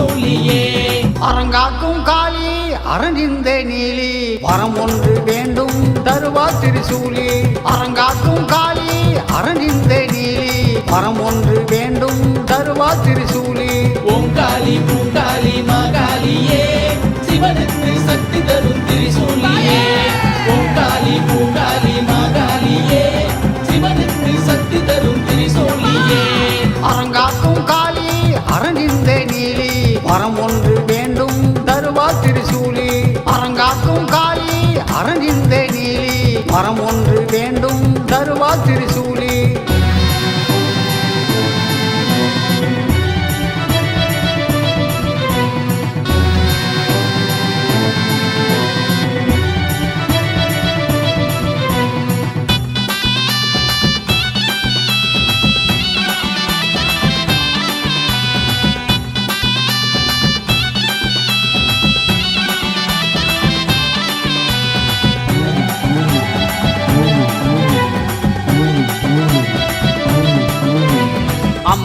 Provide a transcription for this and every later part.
திரிசூலியே அரங்காக்கும் காளி அரணிந்த நீலி. வரம் ஒன்று வேண்டும் தருவா திருசூலி. அரங்காக்கும் காளி அரணிந்த நீலி. வரம் ஒன்று வேண்டும் தருவா திருசூலி. ஓங்காளி பூங்காளி மாகாளியே சிவனுக்கு சக்தி தரும் திரிசூலியே. ஓங்காளி பூங்காளி மாகாளியே சிவனுக்கு சக்தி தரும் திரிசூலியே. அரங்காக்கும் காளி அரணிந்த நீலி. நீலி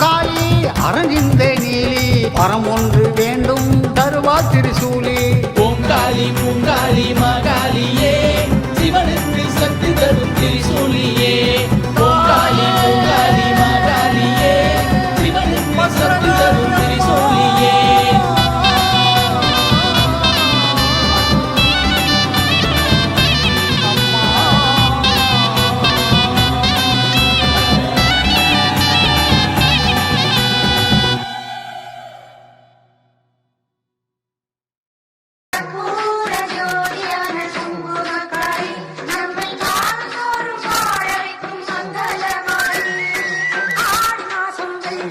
காளி அரணிந்த நீலி பரம் ஒன்று வேண்டும் தருவா திருசூலி. ஓங்காளி பூங்காளி மகாலியே சிவனுக்கு சக்தி தரும் திரிசூலியே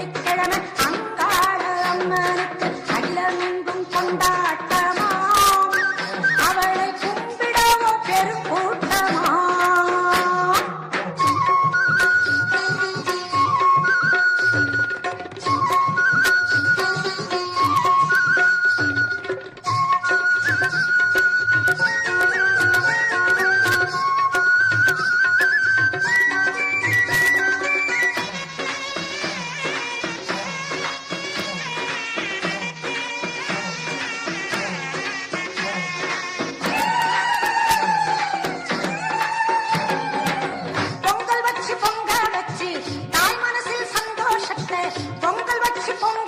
வெள்ளிக்கிழமை அங்காள அம்மனுக்கு அகிலமெங்கும் கொண்டாட்டமாம். Kita lepas.